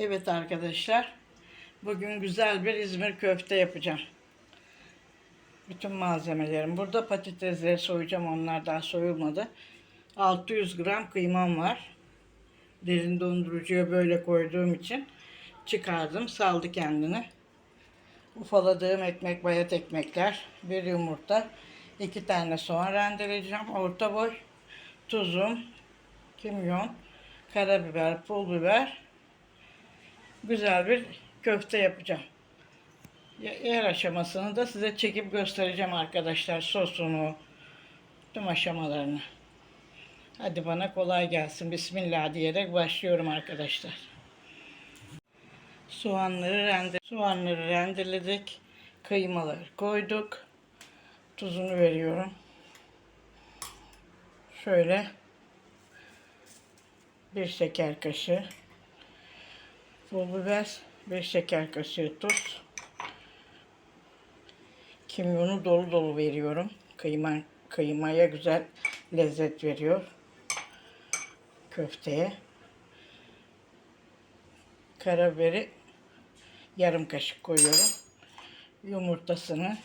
Evet arkadaşlar. Bugün güzel bir İzmir köfte yapacağım. Bütün malzemelerim. Burada patatesleri soyacağım. Onlar daha soyulmadı. 600 gram kıymam var. Derin dondurucuya böyle koyduğum için çıkardım. Saldı kendini. Ufaladığım ekmek, bayat ekmekler, bir yumurta, iki tane soğan rendeleyeceğim. Orta boy tuzum, kimyon, karabiber, pul biber, güzel bir köfte yapacağım. Yer aşamasını da size çekip göstereceğim arkadaşlar. Sosunu, tüm aşamalarını. Hadi bana kolay gelsin. Bismillah diyerek başlıyorum arkadaşlar. Soğanları rende soğanları rendeledik. Kıymaları koyduk. Tuzunu veriyorum. Şöyle bir şeker kaşığı pul biber, bir şeker kaşığı tuz. Kimyonu dolu dolu veriyorum. Kıyma, kıymaya güzel lezzet veriyor. Köfteye. Karabiberi yarım kaşık koyuyorum. Yumurtasını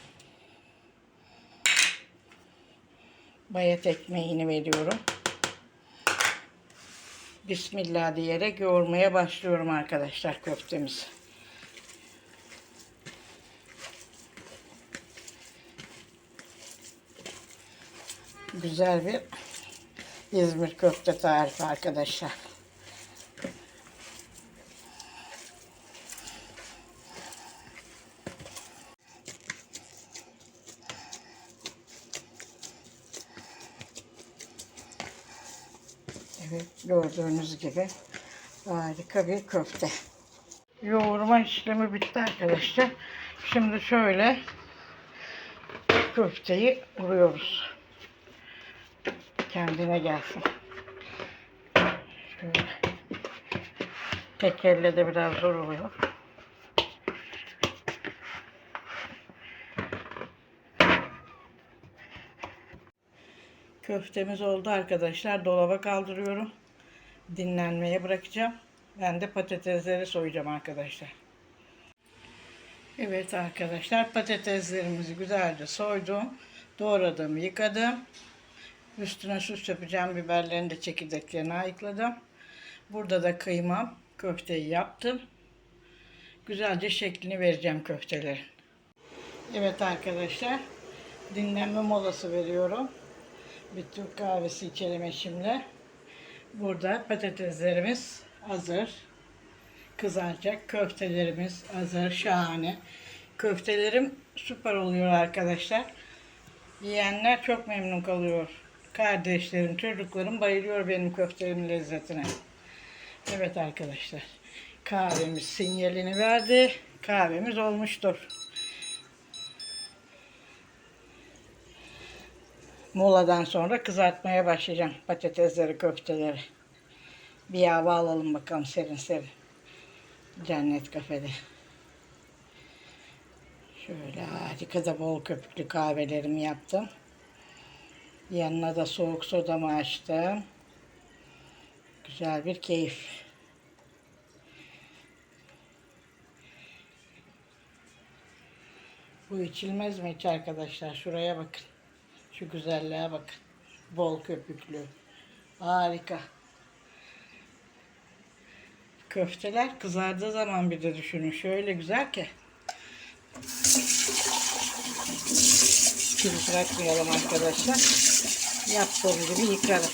bayat ekmeğini veriyorum. Bismillah diyerek yoğurmaya başlıyorum arkadaşlar köftemizi. Güzel bir İzmir köfte tarifi arkadaşlar. Evet gördüğünüz gibi harika bir köfte. Yoğurma işlemi bitti arkadaşlar. Şimdi şöyle köfteyi vuruyoruz. Kendine gelsin. Şöyle. Tek elle de biraz zor oluyor. Köftemiz oldu arkadaşlar. Dolaba kaldırıyorum. Dinlenmeye bırakacağım. Ben de patatesleri soyacağım arkadaşlar. Evet arkadaşlar patateslerimizi güzelce soydum. Doğradım, yıkadım. Üstüne sus yapacağım. Biberlerini de çekirdeklerini ayıkladım. Burada da kıymam. Köfteyi yaptım. Güzelce şeklini vereceğim köftelerin. Evet arkadaşlar. Dinlenme molası veriyorum. Bir Türk kahvesi içelim eşimle. Burada patateslerimiz hazır. Kızaracak. Köftelerimiz hazır. Şahane. Köftelerim süper oluyor arkadaşlar. Yiyenler çok memnun kalıyor. Kardeşlerim, çocuklarım bayılıyor benim köftelerin lezzetine. Evet arkadaşlar. Kahvemiz sinyalini verdi. Kahvemiz olmuştur. Moladan sonra kızartmaya başlayacağım patatesleri, köfteleri. Bir hava alalım bakalım serin serin. Cennet kafede. Şöyle harika da bol köpüklü kahvelerimi yaptım. Yanına da soğuk sodamı açtım. Güzel bir keyif. Bu içilmez mi hiç arkadaşlar? Şuraya bakın. Şu güzelliğe bakın. Bol köpüklü. Harika. Köfteler kızardığı zaman bir de düşünün. Şöyle güzel ki. Kül bırakmayalım arkadaşlar. Yaptığım gibi yıkarım.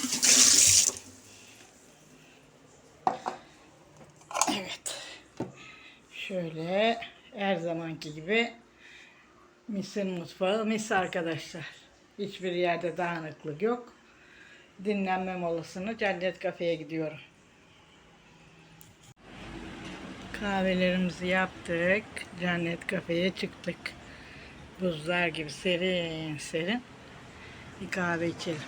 Evet. Şöyle her zamanki gibi misin mutfağı mis arkadaşlar. Hiçbir yerde dağınıklık yok. Dinlenme molasını Cennet Kafe'ye gidiyorum. Kahvelerimizi yaptık. Cennet Kafe'ye çıktık. Buzlar gibi serin serin bir kahve içelim.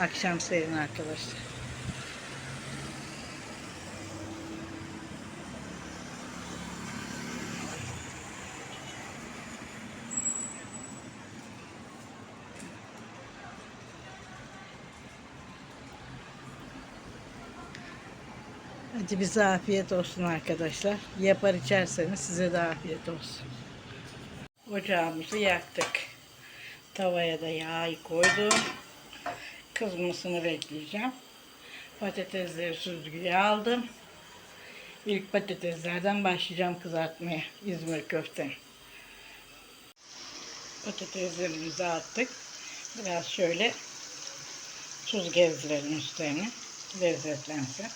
Akşam serin arkadaşlar. Hadi bize afiyet olsun arkadaşlar. Yapar içerseniz size de afiyet olsun. Ocağımızı yaktık. Tavaya da yağı koydum. Kızmasını bekleyeceğim. Patatesleri süzgüye aldım. İlk patateslerden başlayacağım kızartmaya. İzmir köfte. Patateslerimizi attık. Biraz şöyle tuz gezdirelim üstlerine. Lezzetlensin.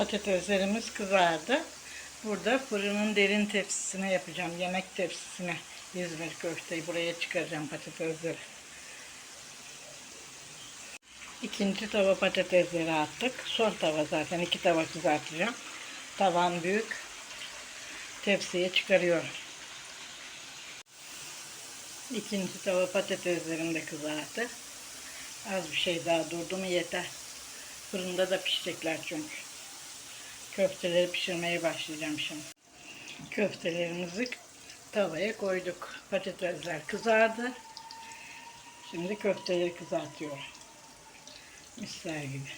Patateslerimiz kızardı. Burada fırının derin tepsisine yapacağım. Yemek tepsisine İzmir köfteyi buraya çıkaracağım patatesleri. İkinci tava patatesleri attık. Son tava zaten iki tava kızartacağım. Tavan büyük. Tepsiye çıkarıyorum. İkinci tava patateslerim de kızardı. Az bir şey daha durdu mu yeter. Fırında da pişecekler çünkü. Köfteleri pişirmeye başlayacağım şimdi. Köftelerimizi tavaya koyduk. Patatesler kızardı. Şimdi köfteleri kızartıyorum. Misler gibi.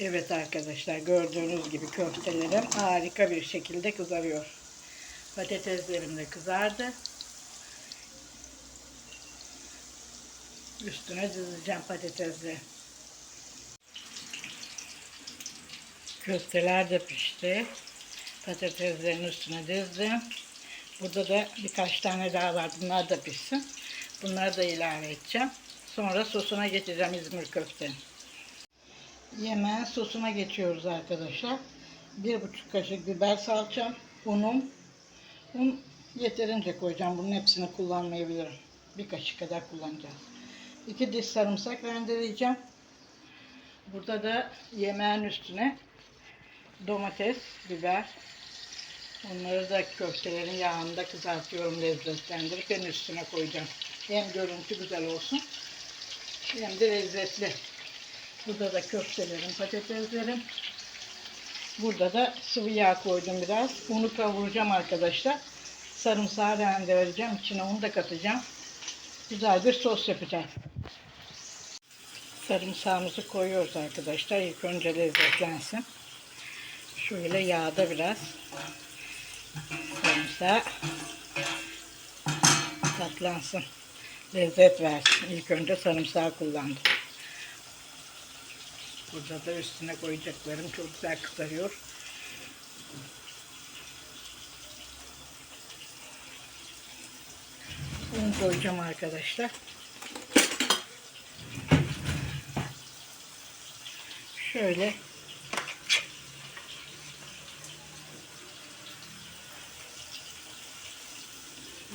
Evet arkadaşlar gördüğünüz gibi köftelerim harika bir şekilde kızarıyor. Patateslerim de kızardı. Üstüne dizeceğim patatesleri. Köfteler de pişti. Patateslerin üstüne dizdim. Burada da birkaç tane daha var. Bunlar da pişsin. Bunları da ilave edeceğim. Sonra sosuna geçeceğim İzmir köftenin. Yemeğin sosuna geçiyoruz arkadaşlar. Bir buçuk kaşık biber salçam, unum. Un yeterince koyacağım. Bunun hepsini kullanmayabilirim. Bir kaşık kadar kullanacağız. İki diş sarımsak rendeleyeceğim. Burada da yemeğin üstüne domates, biber. Onları da köftelerin yağında kızartıyorum lezzetlendirip en üstüne koyacağım. Hem görüntü güzel olsun hem de lezzetli. Burada da köftelerim, patateslerim. Burada da sıvı yağ koydum biraz. Unu kavuracağım arkadaşlar. Sarımsağı rendeleyeceğim. İçine un da katacağım. Güzel bir sos yapacağız. Sarımsağımızı koyuyoruz arkadaşlar. İlk önce lezzetlensin. Şöyle yağda biraz sarımsağı tatlansın. Lezzet versin. İlk önce sarımsağı kullandım. Burada da üstüne koyacaklarım çok güzel kızarıyor. Un koyacağım arkadaşlar. Şöyle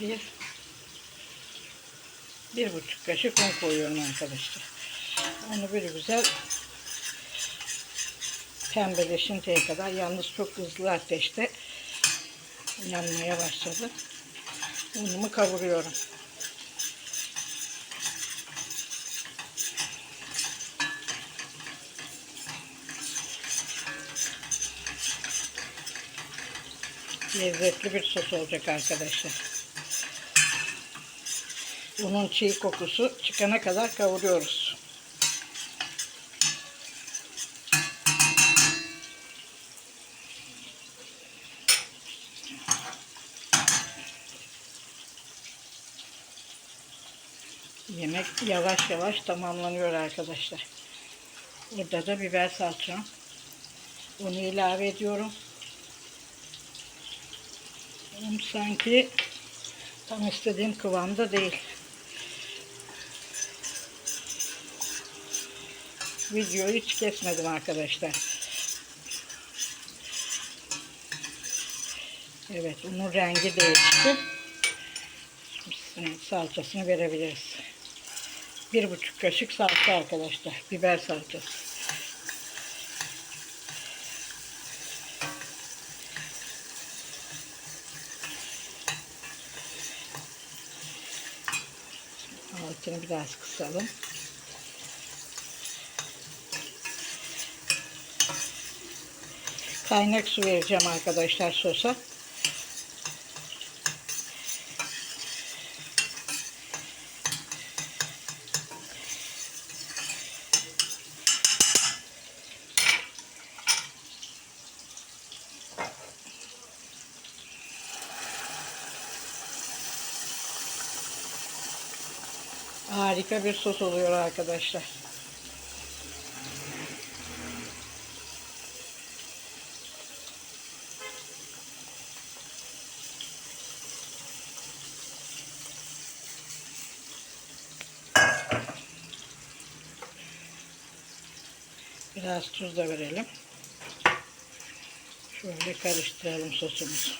bir bir buçuk kaşık un koyuyorum arkadaşlar. Onu bir güzel pembeleşinceye kadar yalnız çok hızlı ateşte yanmaya başladı. Unumu kavuruyorum. Lezzetli bir sos olacak arkadaşlar. Unun çiğ kokusu çıkana kadar kavuruyoruz. Yemek yavaş yavaş tamamlanıyor arkadaşlar. Burada da biber salçam. Onu ilave ediyorum. Sanki tam istediğim kıvamda değil. Videoyu hiç kesmedim arkadaşlar. Evet, unun rengi değişti. Salçasını verebiliriz. Bir buçuk kaşık salça arkadaşlar. Biber salçası. Altını biraz kısalım. Kaynak su vereceğim arkadaşlar sosa. Harika bir sos oluyor arkadaşlar. Biraz tuz da verelim. Şöyle karıştıralım sosumuzu.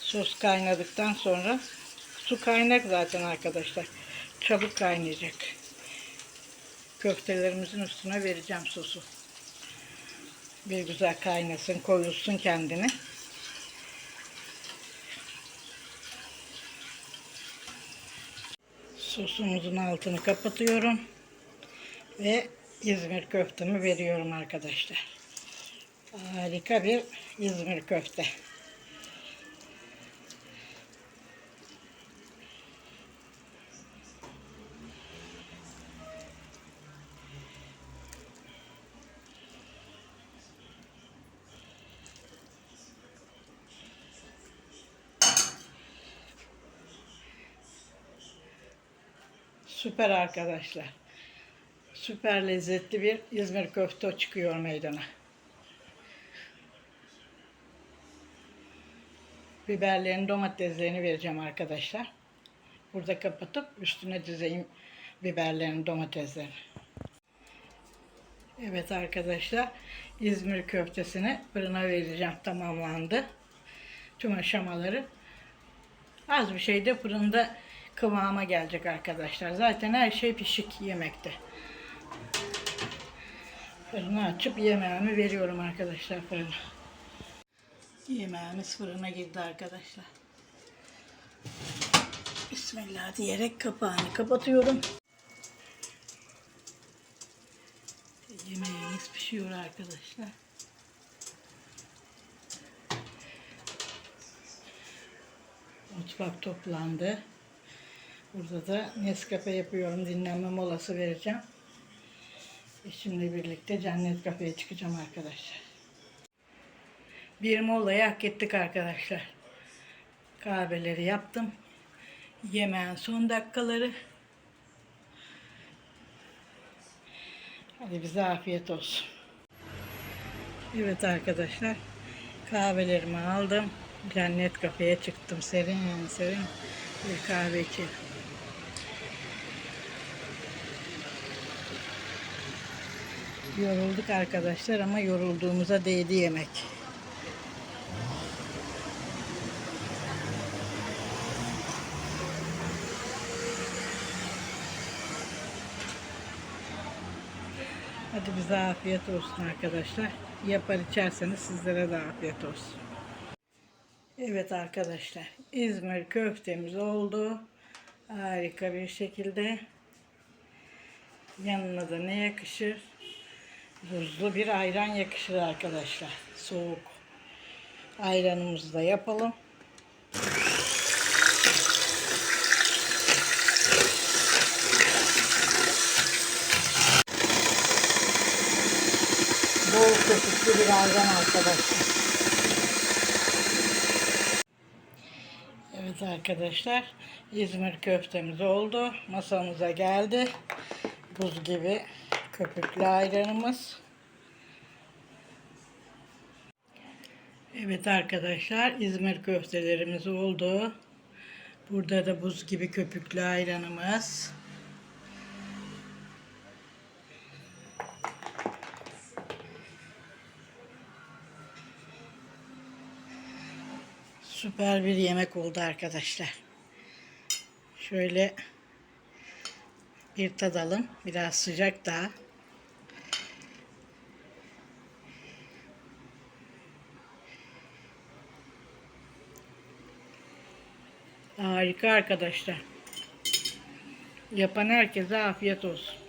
Sos kaynadıktan sonra su kaynak zaten arkadaşlar. Çabuk kaynayacak. Köftelerimizin üstüne vereceğim sosu. Bir güzel kaynasın, koyulsun kendini. Sosumuzun altını kapatıyorum. Ve İzmir köftemi veriyorum arkadaşlar. Harika bir İzmir köfte. Süper arkadaşlar. Süper lezzetli bir İzmir köfte çıkıyor meydana. Biberlerini, domateslerini vereceğim arkadaşlar. Burada kapatıp üstüne dizeyim biberlerini, domateslerini. Evet arkadaşlar, İzmir köftesini fırına vereceğim. Tamamlandı. Tüm aşamaları. Az bir şey de fırında kıvama gelecek arkadaşlar. Zaten her şey pişik yemekte. Fırını açıp yemeğimi veriyorum arkadaşlar fırına. Yemeğimiz fırına girdi arkadaşlar. Bismillah diyerek kapağını kapatıyorum. Yemeğimiz pişiyor arkadaşlar. Mutfak toplandı. Burada da Nescafe yapıyorum. Dinlenme molası vereceğim. Eşimle birlikte cennet kafeye çıkacağım arkadaşlar. Bir molayı hak ettik arkadaşlar. Kahveleri yaptım. Yemeğin son dakikaları. Hadi bize afiyet olsun. Evet arkadaşlar. Kahvelerimi aldım. Cennet kafeye çıktım. Serin serin bir kahve içelim. Yorulduk arkadaşlar ama yorulduğumuza değdi yemek. Hadi bize afiyet olsun arkadaşlar. Yapar içerseniz sizlere de afiyet olsun. Evet arkadaşlar. İzmir köftemiz oldu. Harika bir şekilde. Yanına da ne yakışır? Buzlu bir ayran yakışır arkadaşlar. Soğuk. Ayranımızı da yapalım. Bol köpüklü bir ayran arkadaşlar. Evet arkadaşlar. İzmir köftemiz oldu. Masamıza geldi. Buz gibi köpüklü ayranımız. Evet arkadaşlar İzmir köftelerimiz oldu. Burada da buz gibi köpüklü ayranımız. Süper bir yemek oldu arkadaşlar. Şöyle bir tadalım. Biraz sıcak daha. Harika arkadaşlar. Yapan herkese afiyet olsun.